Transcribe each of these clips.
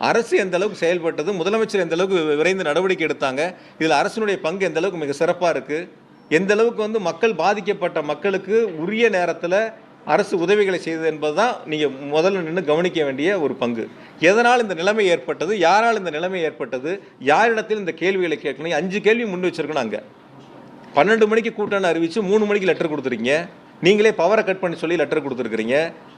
அரசு எந்த அளவுக்கு செயல்பட்டது முதலமைச்சர் எந்த அளவுக்கு விரைந்து நடவடிக்கை எடுத்தாங்க இதில் அரசினுடைய பங்கு எந்த அளவுக்கு மிக சிறப்பாக இருக்குது எந்த அளவுக்கு வந்து மக்கள் பாதிக்கப்பட்ட மக்களுக்கு உரிய நேரத்தில் அரசு உதவிகளை செய்தது என்பது தான் நீங்கள் முதல்ல நின்று கவனிக்க வேண்டிய ஒரு பங்கு. எதனால் இந்த நிலைமை ஏற்பட்டது யாரால் இந்த நிலைமை ஏற்பட்டது யாரிடத்தில் இந்த கேள்விகளை கேட்கணும் அஞ்சு கேள்வி முன் வச்சுருக்கணும் அங்கே. பன்னெண்டு மணிக்கு கூட்டம்னு அறிவித்து மூணு மணிக்கு லெட்டர் கொடுத்துருக்கீங்க நீங்களே பவரை கட் பண்ணி சொல்லி லெட்டர் கொடுத்துருக்குறீங்க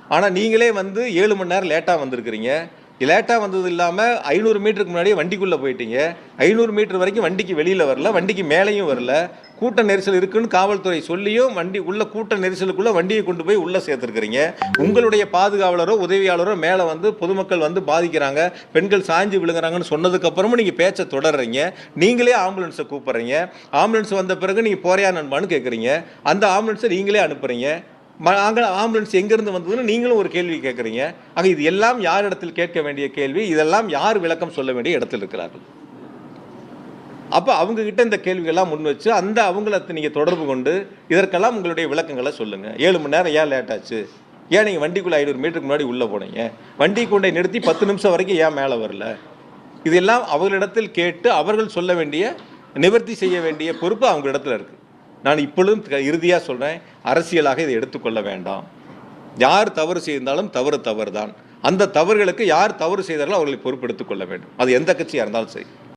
ஆனால் நீங்களே வந்து ஏழு மணி நேரம் லேட்டாக வந்திருக்கிறீங்க லேட்டாக வந்தது இல்லாமல் ஐநூறு மீட்டருக்கு முன்னாடியே வண்டிக்குள்ளே போயிட்டீங்க. ஐநூறு மீட்டர் வரைக்கும் வண்டிக்கு வெளியில் வரல வண்டிக்கு மேலேயும் வரல. கூட்ட நெரிசல் இருக்குன்னு காவல்துறை சொல்லியும் வண்டி உள்ள கூட்ட நெரிசலுக்குள்ளே வண்டியை கொண்டு போய் உள்ளே சேர்த்துருக்குறீங்க. உங்களுடைய பாதுகாவலரோ உதவியாளரோ மேலே வந்து பொதுமக்கள் வந்து பாதிக்கிறாங்க. பெண்கள் சாஞ்சு விழுங்குறாங்கன்னு சொன்னதுக்கப்புறமும் நீங்கள் பேச்சை தொடர்றீங்க. நீங்களே ஆம்புலன்ஸை கூப்பிட்றீங்க. ஆம்புலன்ஸ் வந்த பிறகு நீங்கள் போறையா நண்பான்னு கேட்குறீங்க அந்த ஆம்புலன்ஸை நீங்களே அனுப்புகிறீங்க நாங்கள் ஆம்புலன்ஸ் எங்கேருந்து வந்ததுன்னு நீங்களும் ஒரு கேள்வி கேட்குறீங்க. ஆக இது எல்லாம் யார் இடத்தில் கேட்க வேண்டிய கேள்வி? இதெல்லாம் யார் விளக்கம் சொல்ல வேண்டிய இடத்தில் இருக்கிறார்கள்? அப்போ அவங்கக்கிட்ட இந்த கேள்விகள்லாம் முன் வச்சு அந்த அவங்கள நீங்கள் தொடர்பு கொண்டு இதற்கெல்லாம் உங்களுடைய விளக்கங்களை சொல்லுங்கள் ஏழு மணி நேரம் ஏன் லேட் ஆச்சு? ஏன் நீங்கள் வண்டிக்குள்ளே ஐநூறு மீட்டருக்கு முன்னாடி உள்ளே போனீங்க? வண்டி கொண்டை நிறுத்தி பத்து நிமிஷம் வரைக்கும் ஏன் மேலே வரல? இதெல்லாம் அவர்களிடத்தில் கேட்டு அவர்கள் சொல்ல வேண்டிய நிவர்த்தி செய்ய வேண்டிய பொறுப்பு அவங்க இடத்துல இருக்குது நான் இப்பொழுதும் இறுதியாக சொல்கிறேன் அரசியலாக இதை எடுத்துக்கொள்ள வேண்டாம். யார் தவறு செய்தாலும் தவறு தவறு தான் அந்த தவறுகளுக்கு யார் தவறு செய்தார்களோ அவர்களை பொறுப்பெடுத்துக் கொள்ள வேண்டும். அது எந்த கட்சியாக இருந்தாலும் சரி.